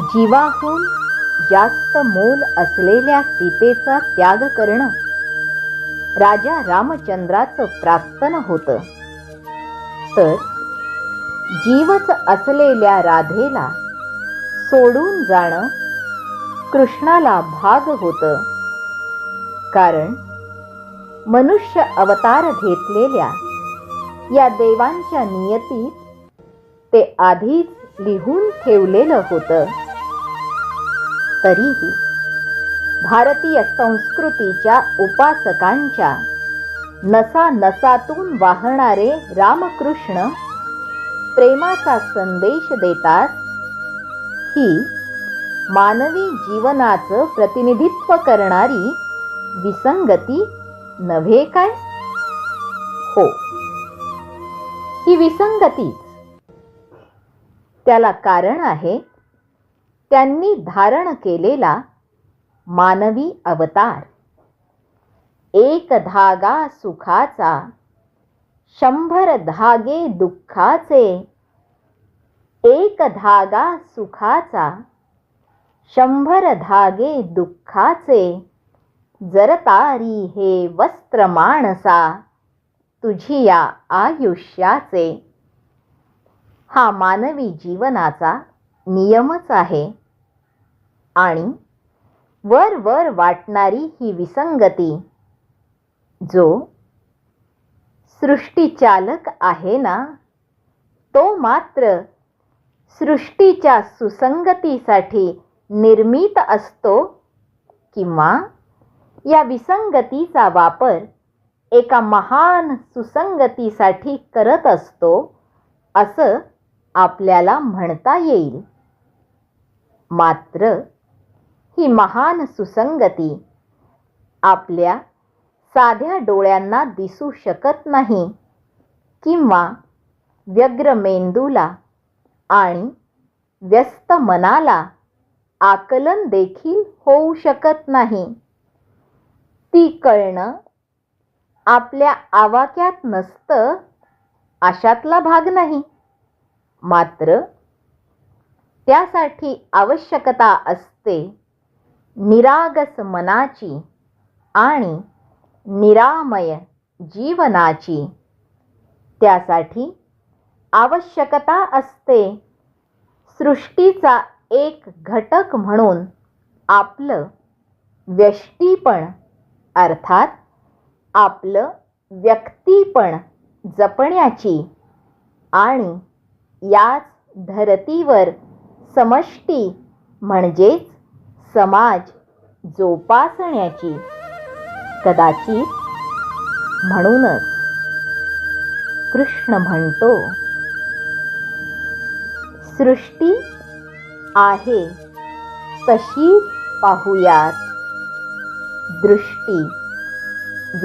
जीवाहून जास्त मोल असलेल्या सीतेचा त्याग करणं. राजा रामचंद्राचं प्रास्तन होतं. तर जीवच असलेल्या राधेला सोडून जाणं कृष्णाला भाग होतं. कारण मनुष्य अवतार घेतलेल्या या देवांच्या नियतीत ते आधीच लिहून ठेवलेलं होतं. तरीही भारतीय संस्कृतीच्या उपासकांच्या नसा नसातून वाहणारे रामकृष्ण प्रेमाचा संदेश देतात ही मानवी जीवनाचं प्रतिनिधित्व करणारी विसंगती नव्हे काय? हो. ही विसंगतीच त्याला कारण आहे त्यांनी धारण केलेला मानवी अवतार. एक धागा सुखाचा शंभर धागे दुःखाचे. एक धागा सुखाचा शंभर धागे दुःखाचे. जरतारी हे वस्त्र माणसा तुझी या आयुष्याचे. हा मानवी जीवनाचा नियमच आहे. आणि वर वर वाटणारी ही विसंगती जो सृष्टीचालक आहे ना तो मात्र सृष्टीच्या सुसंगतीसाठी निर्मित असतो किंवा या विसंगतीचा वापर एका महान सुसंगतीसाठी करत असतो असं आपल्याला म्हणता येईल. मात्र ही महान सुसंगती आपल्या साध्या डोळ्यांना दिसू शकत नाही किंवा व्यग्र मेंदूला आणि व्यस्त मनाला आकलन देखील होऊ शकत नाही. ती कळणं आपल्या आवाक्यात नसतं अशातला भाग नाही. मात्र त्यासाठी आवश्यकता असते निरागस मनाची आणि निरामय जीवनाची. त्यासाठी आवश्यकता असते सृष्टीचा एक घटक म्हणून आपलं व्यष्टीपण अर्थात आपलं व्यक्तीपण जपण्याची आणि याच धरतीवर समष्टी म्हणजेच समाज जोपासण्याची. कदाचित म्हणूनच कृष्ण म्हणतो सृष्टी आहे तशी पाहूयात दृष्टी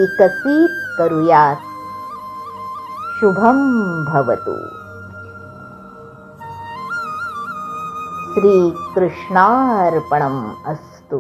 विकसित करूयात. शुभम भवतु. श्रीकृष्णार्पणम् अस्तु